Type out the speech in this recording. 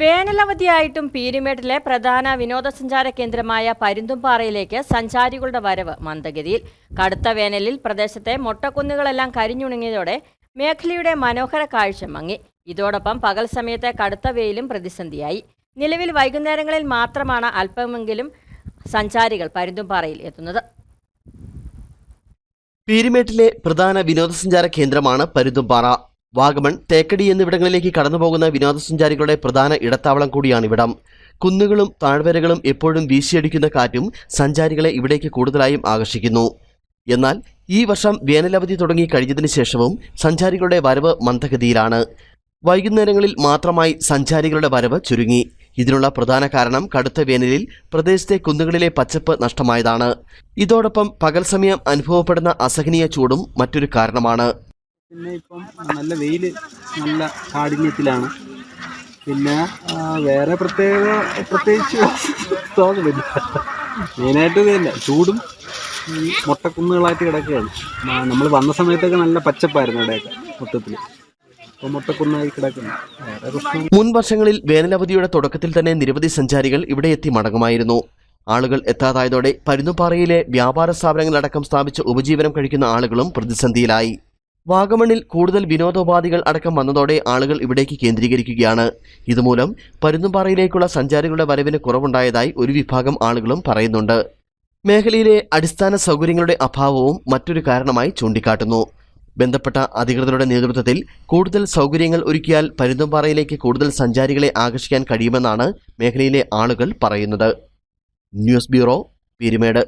വേനലവധിയായിട്ടും പീരുമേട്ടിലെ പ്രധാന വിനോദസഞ്ചാര കേന്ദ്രമായ പരുന്തുംപാറയിലേക്ക് സഞ്ചാരികളുടെ വരവ് മന്ദഗതിയിൽ. കടുത്ത വേനലിൽ പ്രദേശത്തെ മൊട്ടക്കുന്നുകളെല്ലാം കരിഞ്ഞുണങ്ങിയതോടെ മേഖലയുടെ മനോഹര കാഴ്ച മങ്ങി. ഇതോടൊപ്പം പകൽ സമയത്തെ കടുത്ത വെയിലും പ്രതിസന്ധിയായി. നിലവിൽ വൈകുന്നേരങ്ങളിൽ മാത്രമാണ് അല്പമെങ്കിലും സഞ്ചാരികൾ പരുന്തുംപാറയിൽ എത്തുന്നത്. പീരുമേട്ടിലെ പ്രധാന വിനോദസഞ്ചാര കേന്ദ്രമാണ് പരുന്തുംപാറ. വാഗമൺ തേക്കടി എന്നിവിടങ്ങളിലേക്ക് കടന്നുപോകുന്ന വിനോദസഞ്ചാരികളുടെ പ്രധാന ഇടത്താവളം കൂടിയാണ് ഇവിടം. കുന്നുകളും താഴ്വരകളും എപ്പോഴും വീശിയടിക്കുന്ന കാറ്റും സഞ്ചാരികളെ ഇവിടേക്ക് കൂടുതലായും ആകർഷിക്കുന്നു. എന്നാൽ ഈ വർഷം വേനലവധി തുടങ്ങി കഴിഞ്ഞതിന് ശേഷവും സഞ്ചാരികളുടെ വരവ് മന്ദഗതിയിലാണ്. വൈകുന്നേരങ്ങളിൽ മാത്രമായി സഞ്ചാരികളുടെ വരവ് ചുരുങ്ങി. ഇതിനുള്ള പ്രധാന കാരണം കടുത്ത വേനലിൽ പ്രദേശത്തെ കുന്നുകളിലെ പച്ചപ്പ് നഷ്ടമായതാണ്. ഇതോടൊപ്പം പകൽ സമയം അനുഭവപ്പെടുന്ന അസഹനീയ ചൂടും മറ്റൊരു കാരണമാണ്. പിന്നെ ഇപ്പം നല്ല വെയിൽ നല്ല കാഠിന്യത്തിലാണ്. പിന്നെ വേറെ പ്രത്യേക പ്രത്യേകിച്ച് തോന്നുന്നില്ല മെയിനായിട്ട് ഇതല്ല ചൂടും മുട്ടക്കുന്നുകളായിട്ട് കിടക്കുകയാണ്. നമ്മൾ വന്ന സമയത്തൊക്കെ നല്ല പച്ചപ്പായിരുന്നു ഇവിടെയൊക്കെ മൊത്തത്തിൽ മുൻ വർഷങ്ങളിൽ വേനലവധിയുടെ തുടക്കത്തിൽ തന്നെ നിരവധി സഞ്ചാരികൾ ഇവിടെ എത്തി മടങ്ങുമായിരുന്നു. ആളുകൾ എത്താതായതോടെ പരുന്നുപാറയിലെ വ്യാപാര സ്ഥാപനങ്ങളടക്കം സ്ഥാപിച്ച ഉപജീവനം കഴിക്കുന്ന ആളുകളും പ്രതിസന്ധിയിലായി. വാഗമണിൽ കൂടുതൽ വിനോദോപാധികൾ അടക്കം വന്നതോടെ ആളുകൾ ഇവിടേക്ക് കേന്ദ്രീകരിക്കുകയാണ്. ഇതുമൂലം പരുന്തുംപാറയിലേക്കുള്ള സഞ്ചാരികളുടെ വരവിന് കുറവുണ്ടായതായി ഒരു വിഭാഗം ആളുകളും പറയുന്നുണ്ട്. മേഖലയിലെ അടിസ്ഥാന സൗകര്യങ്ങളുടെ അഭാവവും മറ്റൊരു കാരണമായി ചൂണ്ടിക്കാട്ടുന്നു. ബന്ധപ്പെട്ട അധികൃതരുടെ നേതൃത്വത്തിൽ കൂടുതൽ സൗകര്യങ്ങൾ ഒരുക്കിയാൽ പരുന്തുംപാറയിലേക്ക് കൂടുതൽ സഞ്ചാരികളെ ആകർഷിക്കാൻ കഴിയുമെന്നാണ് മേഖലയിലെ ആളുകൾ പറയുന്നത്. News bureau Peermade.